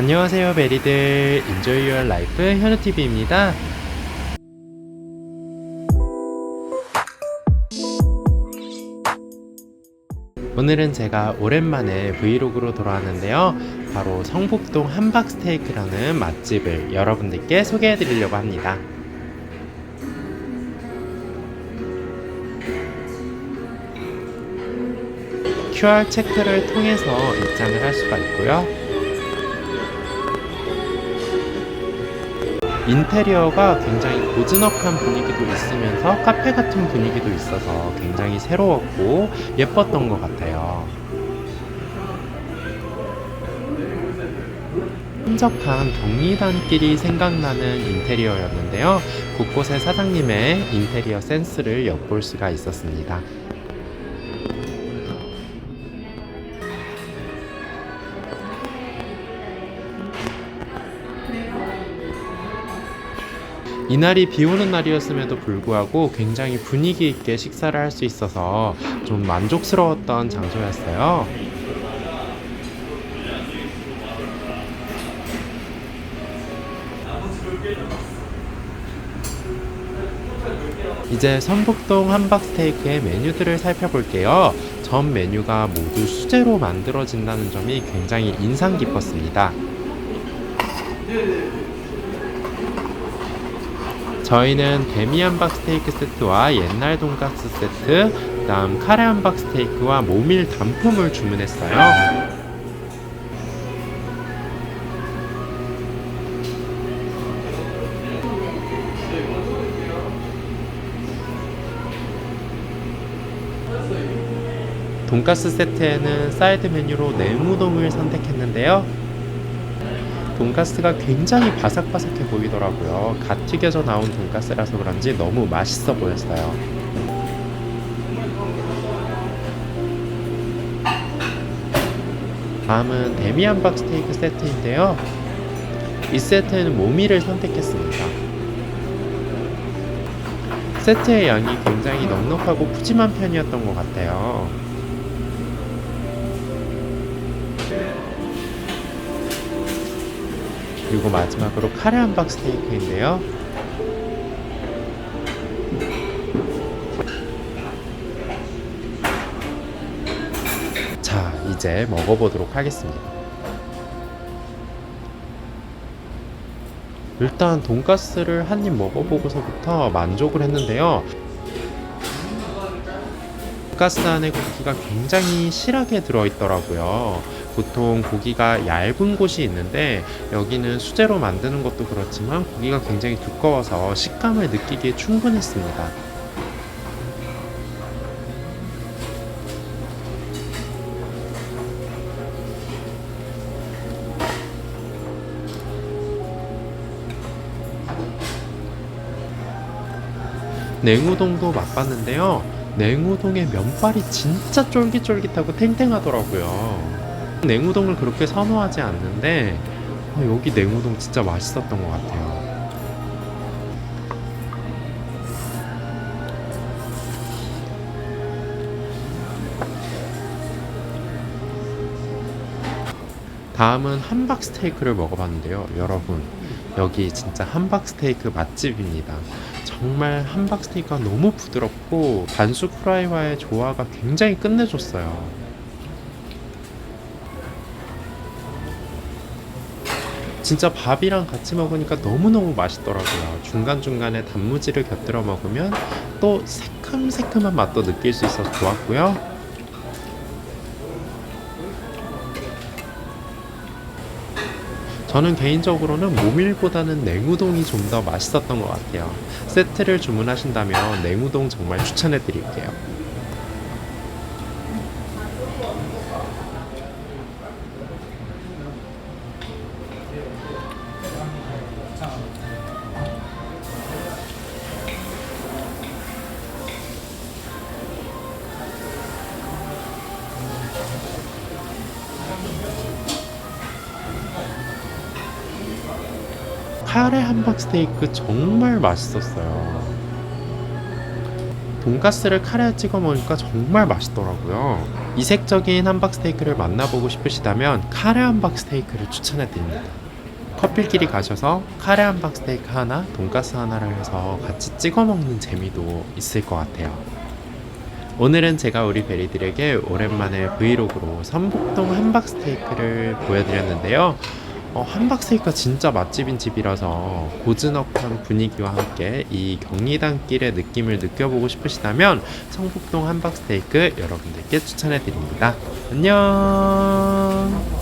안녕하세요 베리들. 인조이 유얼 라이프 현우TV입니다. 오늘은 제가 오랜만에 브이로그로 돌아왔는데요. 바로 성북동 함박스테이크라는 맛집을 여러분들께 소개해 드리려고 합니다. QR 체크를 통해서 입장을 할 수가 있고요. 인테리어가 굉장히 고즈넉한 분위기도 있으면서 카페 같은 분위기도 있어서 굉장히 새로웠고 예뻤던 것 같아요. 한적한 경리단길이 생각나는 인테리어였는데요. 곳곳에 사장님의 인테리어 센스를 엿볼 수가 있었습니다. 이날이 비 오는 날이었음에도 불구하고 굉장히 분위기 있게 식사를 할 수 있어서 좀 만족스러웠던 장소였어요. 이제 선북동 함박스테이크의 메뉴들을 살펴볼게요. 전 메뉴가 모두 수제로 만들어진다는 점이 굉장히 인상 깊었습니다. 저희는 데미 함박 스테이크 세트와 옛날 돈가스 세트, 그다음 카레 함박 스테이크와 모밀 단품을 주문했어요. 돈가스 세트에는 사이드 메뉴로 냉우동을 선택했는데요. 돈가스가 굉장히 바삭바삭해 보이더라고요. 갓 튀겨져 나온 돈가스라서 그런지 너무 맛있어 보였어요. 다음은 데미안박 스테이크 세트인데요. 이 세트에는 모미를 선택했습니다. 세트의 양이 굉장히 넉넉하고 푸짐한 편이었던 것 같아요. 그리고 마지막으로 카레 함박 스테이크인데요. 자, 이제 먹어보도록 하겠습니다. 일단 돈가스를 한 입 먹어보고서부터 만족을 했는데요. 돈가스 안에 고기가 굉장히 실하게 들어있더라고요. 보통 고기가 얇은 곳이 있는데 여기는 수제로 만드는 것도 그렇지만 고기가 굉장히 두꺼워서 식감을 느끼기에 충분했습니다. 냉우동도 맛봤는데요. 냉우동의 면발이 진짜 쫄깃쫄깃하고 탱탱하더라고요. 냉우동을 그렇게 선호하지 않는데 어, 여기 냉우동 진짜 맛있었던 것 같아요. 다음은 함박 스테이크를 먹어봤는데요. 여러분, 여기 진짜 함박 스테이크 맛집입니다. 정말 함박 스테이크가 너무 부드럽고 반숙 프라이와의 조화가 굉장히 끝내줬어요. 진짜 밥이랑 같이 먹으니까 너무너무 맛있더라고요. 중간중간에 단무지를 곁들여 먹으면 또 새큼새큼한 맛도 느낄 수 있어서 좋았고요. 저는 개인적으로는 모밀보다는 냉우동이 좀 더 맛있었던 것 같아요. 세트를 주문하신다면 냉우동 정말 추천해 드릴게요. 카레 함박 스테이크 정말 맛있었어요. 돈가스를 카레에 찍어 먹으니까 정말 맛있더라고요. 이색적인 함박 스테이크를 만나보고 싶으시다면 카레 함박 스테이크를 추천해 드립니다. 커플끼리 가셔서 카레 함박 스테이크 하나, 돈가스 하나를 해서 같이 찍어 먹는 재미도 있을 것 같아요. 오늘은 제가 우리 베리들에게 오랜만에 브이로그로 선북동 함박 스테이크를 보여드렸는데요. 어, 함박스테이크가 진짜 맛집인 집이라서 고즈넉한 분위기와 함께 이 경리단길의 느낌을 느껴보고 싶으시다면 성북동 함박스테이크 여러분들께 추천해드립니다. 안녕!